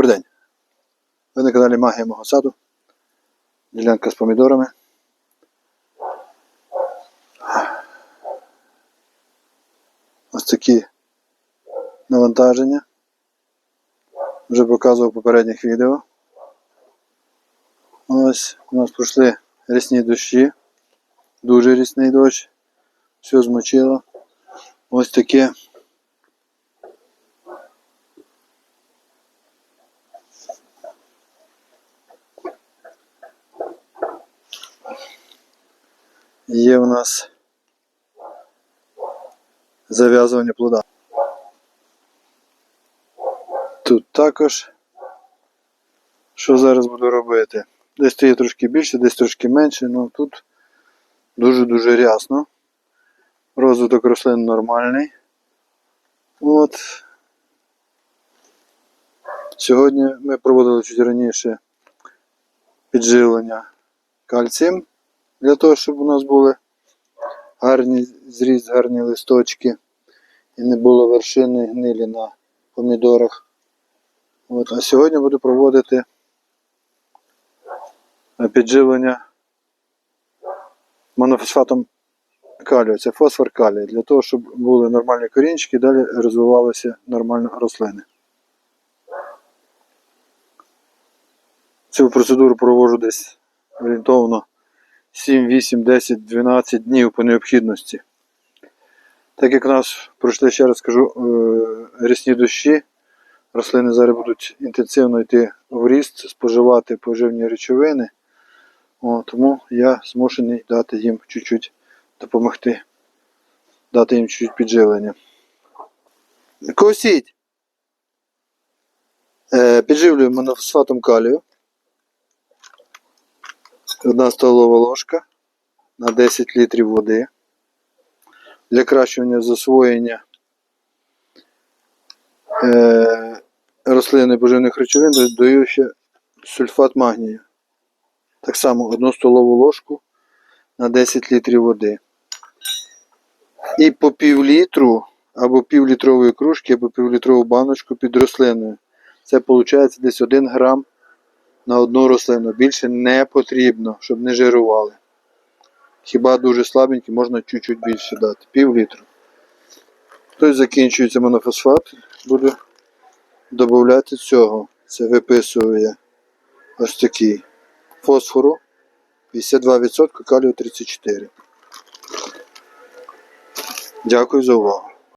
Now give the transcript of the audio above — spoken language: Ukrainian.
Добрий день. Ви на каналі Магія мого саду. Ділянка з помідорами. Ось такі навантаження. Вже показував попередніх відео. Ось у нас пройшли рясні дощі. Дуже рісний дощ. Все змочило. Ось таке. Є у нас зав'язування плода. Тут також. Що зараз буду робити? Десь тут є трошки більше, десь трошки менше, але тут дуже-дуже рясно. Розвиток рослин нормальний. От. Сьогодні ми проводили чуть раніше підживлення кальцієм для того, щоб у нас були гарні зріз, гарні листочки і не було вершини гнилі на помідорах. От. А сьогодні буду проводити підживлення монофосфатом калію. Це фосфор калій, для того, щоб були нормальні корінчики і далі розвивалися нормально рослини. Цю процедуру проводжу десь орієнтовно 7, 8, 10, 12 днів по необхідності. Так як у нас пройшли, ще раз скажу, е, рясні дощі, рослини зараз будуть інтенсивно йти в ріст, споживати поживні речовини. О, тому я змушений дати їм чуть-чуть допомогти, дати їм чуть-чуть підживлення. Косіть! Е, підживлюємо монофосфатом калію. Одна столова ложка на 10 літрів води. Для кращування засвоєння е, рослин і поживних речовин додаю ще сульфат магнію. Так само одну столову ложку на 10 літрів води. І по пів літру або півлітрової кружки, або півлітрову баночку під рослиною. Це виходить десь 1 грам на одну рослину. Більше не потрібно, щоб не жирували. Хіба дуже слабенькі, можна чуть-чуть більше дати. Пів літру. Тобто закінчується монофосфат, буду додати цього. Це виписує ось такий фосфору 52%, калію 34%. Дякую за увагу.